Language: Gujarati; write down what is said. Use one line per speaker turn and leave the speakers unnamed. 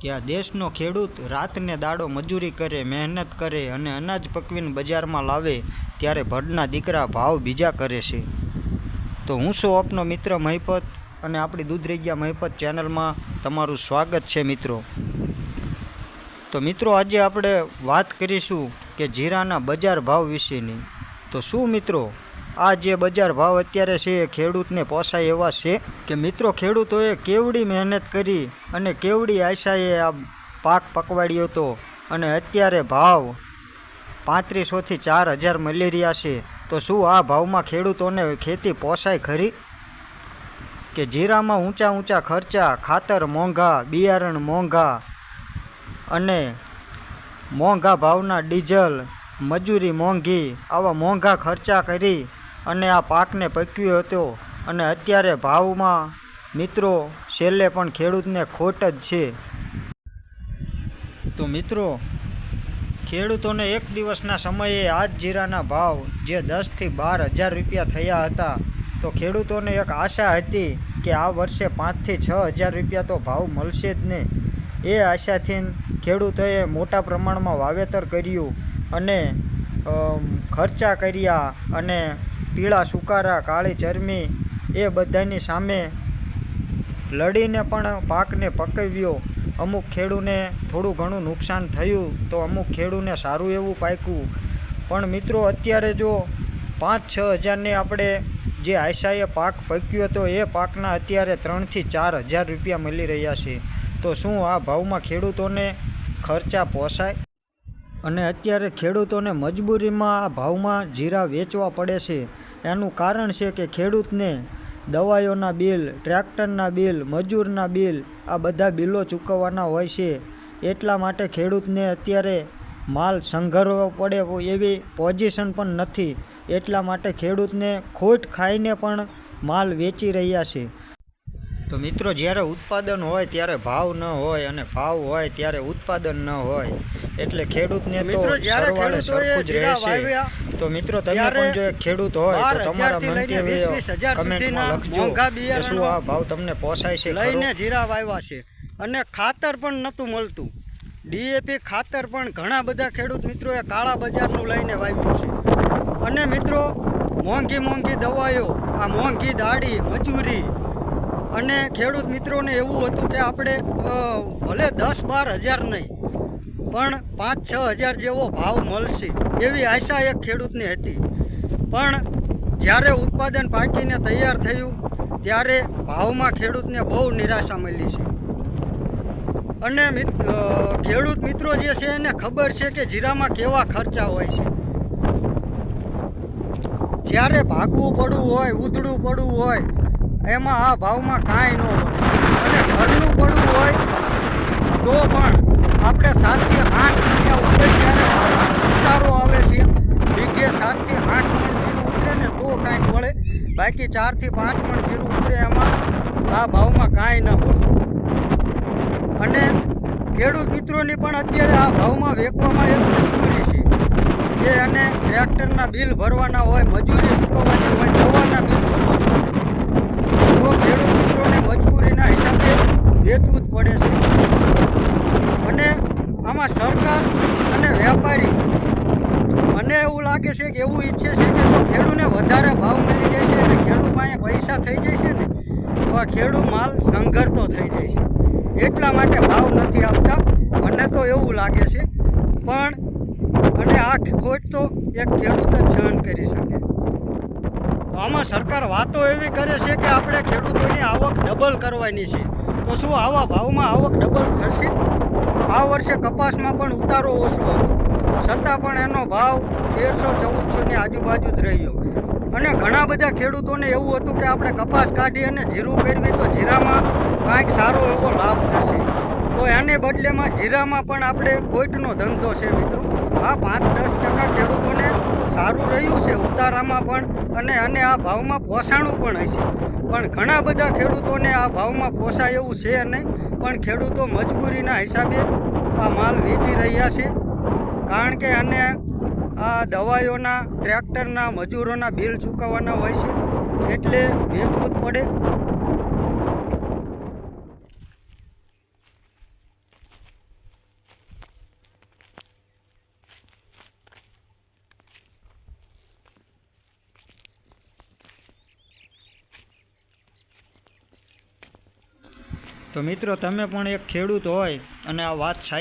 કે આ દેશનો ખેડૂત રાતને દાડો મજૂરી કરે, મહેનત કરે અને અનાજ પકવીને બજારમાં લાવે ત્યારે ભડના દીકરા ભાવ બીજા કરે છે. તો હું છું આપનો મિત્ર મહિપત અને આપણી દૂધરેજિયા મહિપત ચેનલમાં તમારું સ્વાગત છે મિત્રો. તો મિત્રો આજે આપણે વાત કરીશું કે જીરાના બજાર ભાવ વિશેની. તો શું મિત્રો? આ જે બજાર ભાવ અત્યારે છે એ ખેડૂતને પોસાય એવા છે કે મિત્રો, ખેડૂતોએ કેવડી મહેનત કરી અને કેવડી આશાએ આ પાક પકવાડ્યો હતો અને અત્યારે ભાવ પાંત્રીસોથી ચાર હજાર મળી રહ્યા છે, તો શું આ ભાવમાં ખેડૂતોને ખેતી પોસાય ખરી? કે જીરામાં ઊંચા ઊંચા ખર્ચા, ખાતર મોંઘા, બિયારણ મોંઘા અને મોંઘા ભાવના ડીઝલ, મજૂરી મોંઘી, આવા મોંઘા ખર્ચા કરી અને આ પાકને પકવ્યો હતો. અને અત્યારે ભાવમાં મિત્રો, છેલ્લે પણ ખેડૂતને ખોટ જ છે. તો મિત્રો, ખેડૂતોને એક દિવસના સમયે આ જ જીરાના ભાવ જે દસથી બાર હજાર રૂપિયા થયા હતા, તો ખેડૂતોને એક આશા હતી કે આ વર્ષે પાંચથી છ હજાર રૂપિયા તો ભાવ મળશે જ ને. એ આશાથી ખેડૂતોએ મોટા પ્રમાણમાં વાવેતર કર્યું અને ખર્ચા કર્યા અને પીળા સુકારા, કાળી ચરમી એ બધાની સામે લડીને પણ પાકને પકવ્યો. અમુક ખેડૂને થોડું ઘણું નુકસાન થયું તો અમુક ખેડૂને સારું એવું પાક્યું. પણ મિત્રો, અત્યારે જો પાંચ છ હજારને આપણે જે આયસાએ પાક પક્યો હતો, એ પાકના અત્યારે ત્રણથી ચાર હજાર રૂપિયા મળી રહ્યા છે. તો શું આ ભાવમાં ખેડૂતોને ખર્ચા પોસાય? અને અત્યારે ખેડૂતોને મજબૂરીમાં આ ભાવમાં જીરા વેચવા પડે છે. એનું કારણ છે કે ખેડૂતને દવાઈઓના બિલ, ટ્રેક્ટરના બિલ, મજૂરના બિલ, આ બધા બિલો ચૂકવવાના હોય છે. એટલા માટે ખેડૂતને અત્યારે માલ સંઘરવો પડે એવી પોઝિશન પણ નથી. એટલા માટે ખેડૂતને ખોટ ખાઈને પણ માલ વેચી રહ્યા છે. તો મિત્રો જ્યારે ઉત્પાદન હોય ત્યારે ભાવ ન હોય અને ભાવ હોય ત્યારે ઉત્પાદન ન હોય. એટલે ખેડૂતને તો
મિત્રો,
સરવાળે સરખું જ રહેશે. તો મિત્રો તમે પણ જો એક ખેડૂત હોય તો તમારા મંતવ્ય કમેન્ટમાં લખજો શું આ ભાવ તમને પોસાય છે
લઈને જીરા વાવ્યા છે. અને ખાતર પણ નહોતું મળતું. ડીએપી ખાતર પણ ઘણા બધા ખેડૂત મિત્રોએ કાળા બજારનું લઈને વાવ્યું છે. અને મિત્રો મોંઘી મોંઘી દવાઓ આ મોંઘી દાડી મજૂરી અને ખેડૂત મિત્રોને એવું હતું કે આપણે ભલે દસ બાર હજાર નહીં, પણ પાંચ છ હજાર જેવો ભાવ મળશે એવી આશા એક ખેડૂતની હતી. પણ જ્યારે ઉત્પાદન પાકીને તૈયાર થયું, ત્યારે ભાવમાં ખેડૂતને બહુ નિરાશા મળી છે. અને ખેડૂત મિત્રો જે છે એને ખબર છે કે જીરામાં કેવા ખર્ચા હોય છે. જ્યારે ભાગવું પડવું હોય ઉધડું પડવું હોય એમાં આ ભાવમાં કાંઈ ન હોય. અને ઘરનું પડવું હોય તો પણ આપણે સાતથી આઠ મહિના ઉપર જ્યારે ઉતારો આવે છે. બીજે સાતથી આઠ મણ જીરું ઉતરે ને તો કાંઈક મળે બાકી ચારથી પાંચ મણ જીરું ઉતરે એમાં આ ભાવમાં કાંઈ ન હોય. અને ખેડૂત મિત્રોની પણ અત્યારે આ ભાવમાં વેચવામાં એક મજબૂરી છે. કે અને ટ્રેક્ટરના બિલ ભરવાના હોય, મજૂરી ચૂકવવાની હોય દવાના બિલ ભરવાના હોય તો ખેડૂત મિત્રોને મજબૂરીના હિસાબે વેચવું જ પડે છે અને આમાં સરકાર અને વેપારી. મને એવું લાગે છે કે એવું ઈચ્છે છે કે જો ખેડૂને વધારે ભાવ મળી જાય છે અને ખેડૂત પાસે પૈસા થઈ જાય છે ને, તો આ ખેડૂત માલ સંઘરતો થઈ જાય છે. એટલા માટે ભાવ નથી આપતા. મને તો એવું લાગે છે. પણ અને આ ખોટ તો એક ખેડૂત જ સહન કરી શકે. તો આમાં સરકાર વાતો એવી કરે છે કે આપણે ખેડૂતોની આવક ડબલ કરવાની છે. તો શું આવા ભાવમાં આવક ડબલ થશે? આ વર્ષે કપાસમાં પણ ઉતારો ઓછો હતો. છતાં પણ એનો ભાવ તેરસો ચૌદસોની આજુબાજુ જ રહ્યો. અને ઘણા બધા ખેડૂતોને એવું હતું કે આપણે કપાસ કાઢી અને જીરું કરવી તો જીરામાં કાંઈક સારો એવો લાભ થશે. તો એને બદલેમાં જીરામાં પણ આપણે ખોટનો ધંધો છે મિત્રો. આ પાંચ દસ ટકા ખેડૂતોને સારું રહ્યું છે ઉતારામાં પણ અને અને આ ભાવમાં પોસાણું પણ હશે. પણ ઘણા બધા ખેડૂતોને આ ભાવમાં પોસાય એવું છે નહીં. પણ ખેડૂતો મજબૂરીના હિસાબે આ માલ વેચી રહ્યા છે. કારણ કે અને આ દવાઈઓના ટ્રેક્ટરના, મજૂરોના બિલ ચૂકવવાના હોય છે. એટલે વેચવું જ પડે.
તો મિત્રો તમે પણ એક ખેડૂત હોય અને આ વાત સાચી